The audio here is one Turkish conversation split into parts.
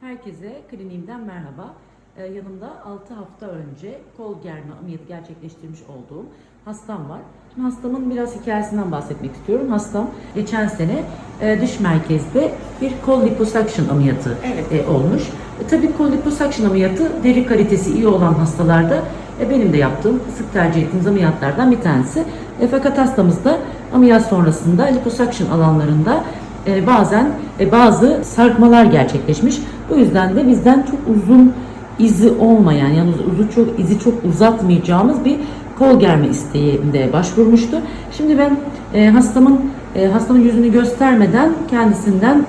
Herkese kliniğimden merhaba. Ee, yanımda 6 hafta önce kol germe ameliyatı gerçekleştirmiş olduğum hastam var. Şimdi hastamın biraz hikayesinden bahsetmek istiyorum. Hastam geçen sene e, dış merkezde bir kol liposuction ameliyatı Evet. e, olmuş. E, tabii kol liposuction ameliyatı deri kalitesi iyi olan hastalarda e, benim de yaptığım, sık tercih ettiğimiz ameliyatlardan bir tanesi. E, fakat hastamızda ameliyat sonrasında liposuction alanlarında e, bazen e, bazı sarkmalar gerçekleşmiş. Bu yüzden de bizden çok uzun izi olmayan, yani uzun çok izi çok uzatmayacağımız bir kol germe isteğinde başvurmuştu. Şimdi ben e, hastamın e, hastamın yüzünü göstermeden kendisinden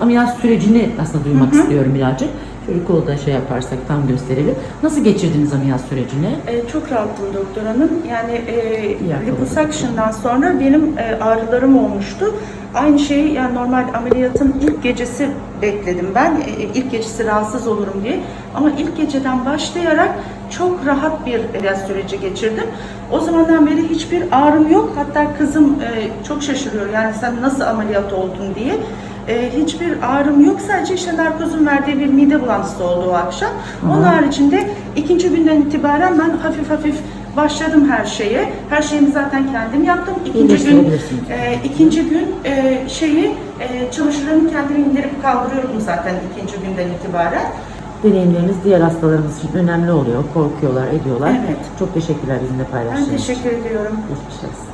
ameliyat sürecini aslında duymak istiyorum birazcık. Şöyle kolu da şey yaparsak tam gösterelim. Nasıl geçirdiniz ameliyat sürecini? Ee, çok rahattım doktor hanım. Yani e, liposuction'dan sonra benim e, ağrılarım olmuştu. Aynı şeyi yani normal ameliyatın ilk gecesi bekledim ben. E, ilk gecesi rahatsız olurum diye. Ama ilk geceden başlayarak çok rahat bir ameliyat süreci geçirdim. O zamandan beri hiçbir ağrım yok. Hatta kızım e, çok şaşırıyor. Yani sen nasıl ameliyat oldun diye. E, hiçbir ağrım yok. Sadece işte narkozun verdiği bir mide bulantısı oldu o akşam. Onun haricinde ikinci günden itibaren ben hafif hafif başladım her şeye. Her şeyimi zaten kendim yaptım. İkinci gün e, ikinci gün e, şeyi e, çamaşırlarımı kendim indirip kaldırıyordum zaten ikinci günden itibaren. Deneyimleriniz diğer hastalarımız için önemli oluyor. Korkuyorlar, ediyorlar. Evet. Çok teşekkürler bizimle Ben paylaştığınız için. teşekkür ediyorum. Geçmiş olsun.